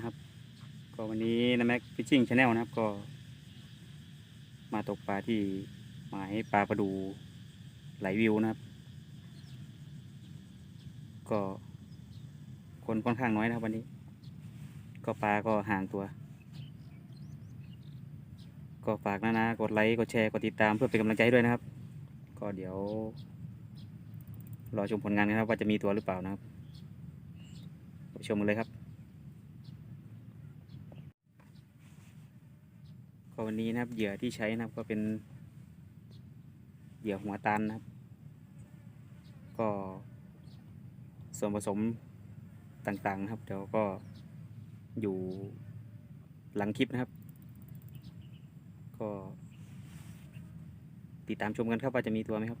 นานานักตกปลาทุกท่านครับ ก็วันนี้นะแม็กฟิชชิ่งชาแนลนะครับก็ มาตกปลาที่หมายปลาประดูไหลวิวนะครับ ก็ คนค่อนข้างน้อยนะครับวันนี้ ก็ปลาก็ห่างตัว ก็ฝากนะนะกดไลค์กดแชร์กดติดตามเพื่อเป็นกำลังใจด้วยนะครับ ก็เดี๋ยว รอชมผลงานกันครับว่าจะมีตัวหรือเปล่านะครับชมกันเลยครับ ก็วันนี้นะครับเหยื่อที่ใช้นะครับก็เป็นเหยื่อหัวตันนะครับ ก็ส่วนผสมต่างๆนะครับเดี๋ยวก็อยู่หลังคลิปนะครับ ก็ติดตามชมกันครับว่าจะมีตัวไหมครับ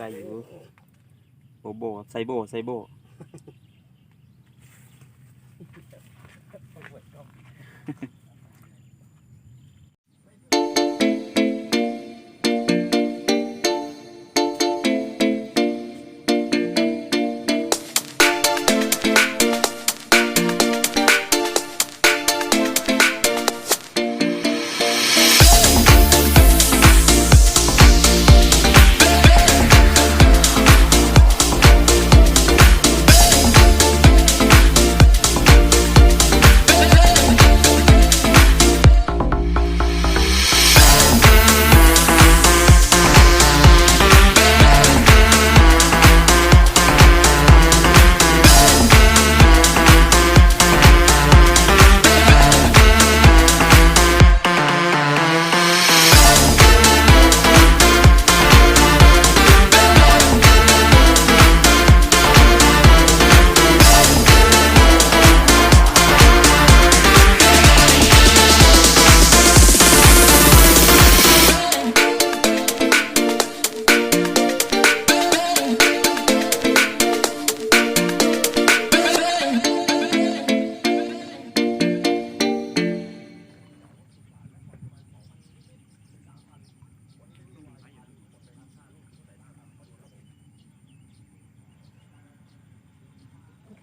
ได้อยู่โบโบไซโบไซโบ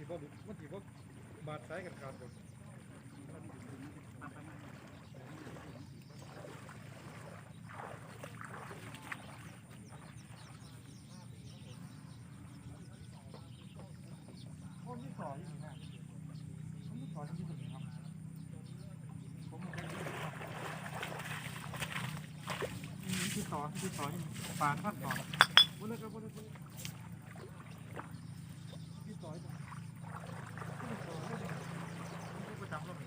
มันถือว่ามันถือว่าบาดซ้ายกันขาดหมดคนที่สอนอยู่นะคนที่สอนที่สุดครับผมเป็นที่สอนที่สอนปานพัดสอนวันนี้ก็วันนี้ที่สอน ประจำก็มี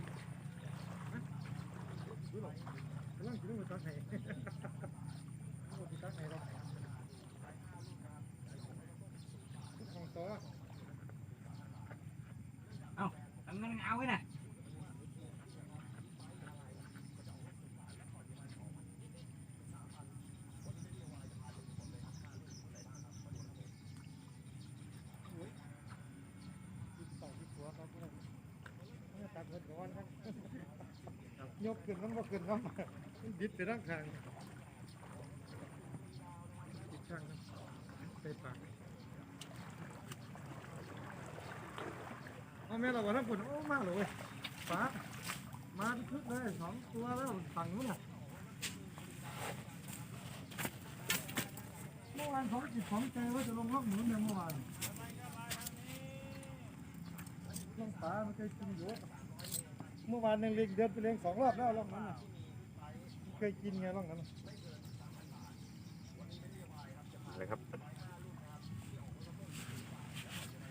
ดูหน่อยกำลังกินมือตักไห้มือตักไห้เราของต่ออันนั้นเอาไว้น่ะต่อที่หัวเขาได้ตักเงินก้อนครับยกขึ้นมันก็ขึ้นค มันดิดไปร่างทางดิดข้างนะไปปากเอาแม่เราวันท่านฝนโอ้มากเลยฟ้ามาทุกเลยสองตัวแล้วฝั่งนู้นน่ะเมื่อวานเองจิตของใจว่าจะลงล็อกหนุนเมื่อวานลงฟ้ามันเคยกินอยู่เมื่อวานยังเลี้ยงเดือนไปเลี้ยงสองรอบแล้วรอบนั้นน่ะ เคยกินไงรอบนั้นน่ะอะไรครับ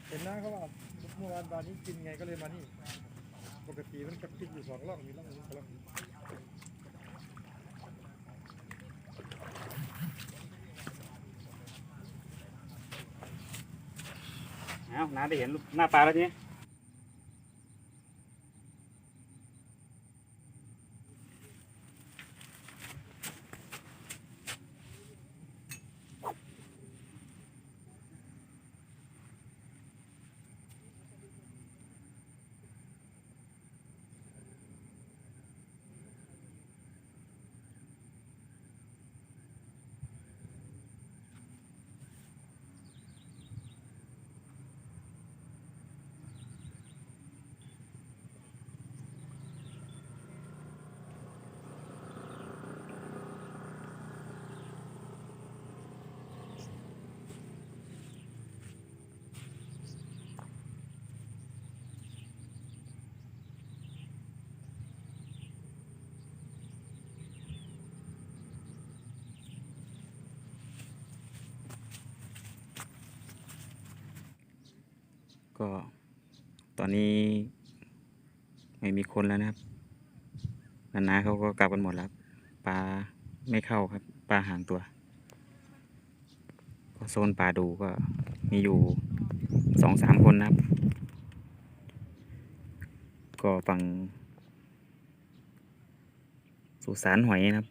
เห็นนะเขาว่าเมื่อวานบานนี้กินไงก็เลยมานี่ ปกติมันจะกินอยู่สองร่องมีร่องนี้กับร่องนี้เอ้าน้าได้เห็นรูปหน้าปลาแล้วทีนี้ ก็ตอนนี้ไม่มีคนแล้วนะครับนานาเขาก็กลับกันหมดแล้วปลาไม่เข้าครับปลาห่างตัวโซนปลาดูก็มีอยู่สองสามคนนะครับ ก็ฝั่งสุสานหอยนะครับ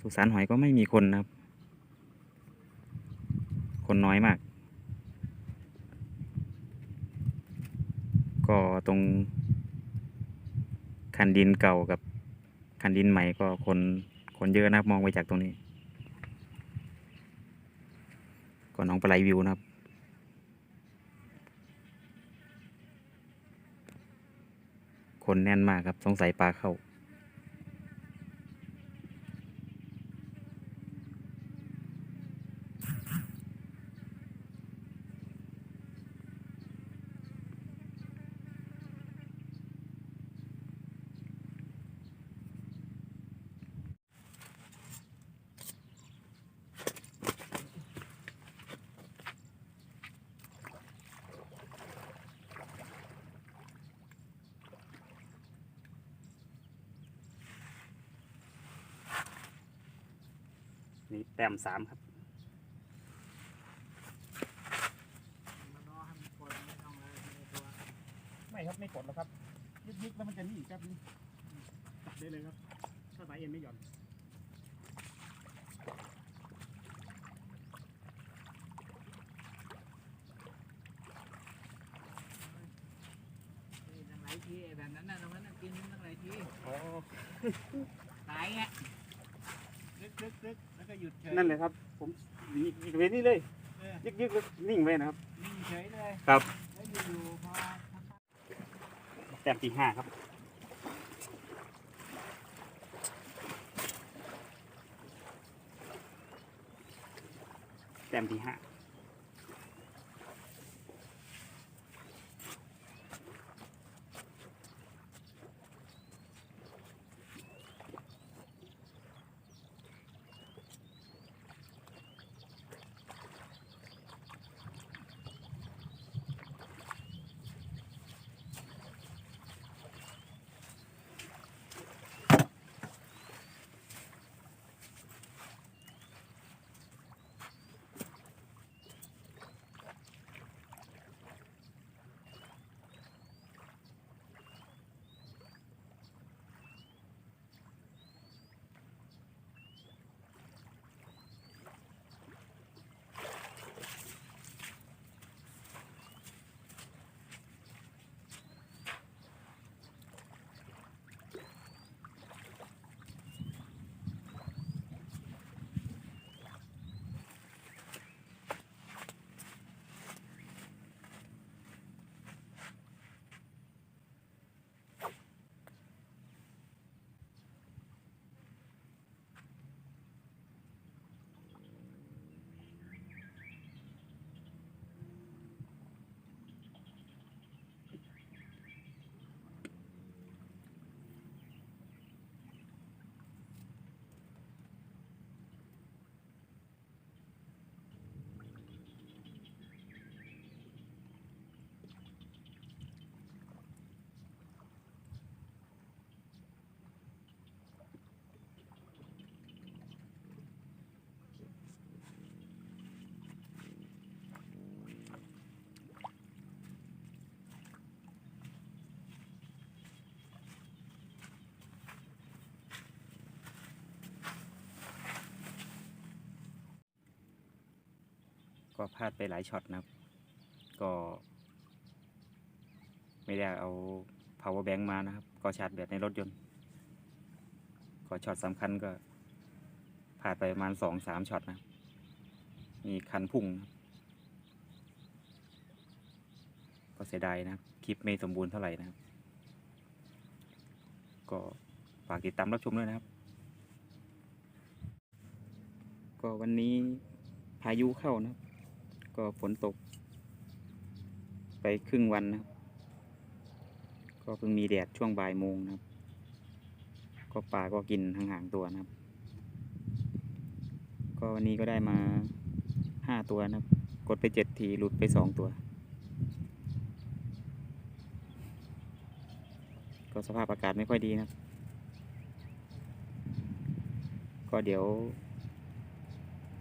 สุสานหอยก็ไม่มีคนนะครับ คนน้อยมาก ก็ตรง คันดินเก่ากับคันดินใหม่ก็คนคนเยอะนะครับ มองไปจากตรงนี้ ก็น้องปลายวิวนะครับคนแน่นมากครับ สงสัยปลาเข้า นี่แต้มสามครับไม่ครับไม่กดแล้วครับยึกยึกแล้วมันจะนี่ครับนี่ตัดได้เลยครับถ้าสายเอ็นไม่หย่อนตั้งหลายทีไอ้แบบนั้นน่ะตรงนั้นน่ะกินตั้งหลายทีอ๋อตายไงลึกลึกลึก แล้วก็หยุดเฉยนั่นเลยครับ ผมนี่เวนี่เลย เออยึกยึกแล้วนิ่งไว้นะครับ นิ่งเฉยเลยครับ แล้วอยู่ๆพอแต้มที่ห้าครับ แต้มที่ห้า ก็พลาดไปหลายช็อตนะครับ ก็ ไม่ได้เอา power bank มานะครับ ก็ชาร์จแบตในรถยนต์ ก็ช็อตสำคัญก็พลาดไปประมาณสองสามช็อตนะ มีคันพุ่งนะก็เสียดายนะครับคลิปไม่สมบูรณ์เท่าไหร่นะครับ ก็ฝากติดตามรับชมด้วยนะครับ ก็วันนี้พายุเข้านะครับ ก็ฝนตก ไปครึ่งวันนะครับ ก็เพิ่งมีแดดช่วงบ่ายโมงนะครับ ก็ปลาก็กินห่างๆตัวนะครับ ก็วันนี้ก็ได้มาห้าตัวนะครับ กดไปเจ็ดทีหลุดไปสองตัว ก็สภาพอากาศไม่ค่อยดีนะครับ ก็เดี๋ยว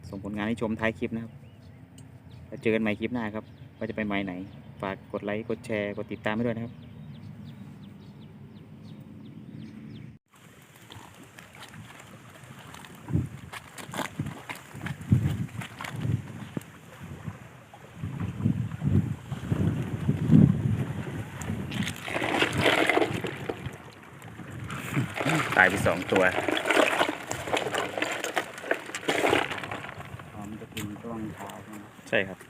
ส่งผลงานให้ชมท้ายคลิปนะครับ แล้วเจอกันใหม่คลิปหน้าครับว่าจะไปไม้ไหน ฝากกดไลค์ กดแชร์ กดติดตามให้ด้วยนะครับตายไปสองตัวอ๋อมันจะกินช่วงเช้าใช่ไหมใช่ครับ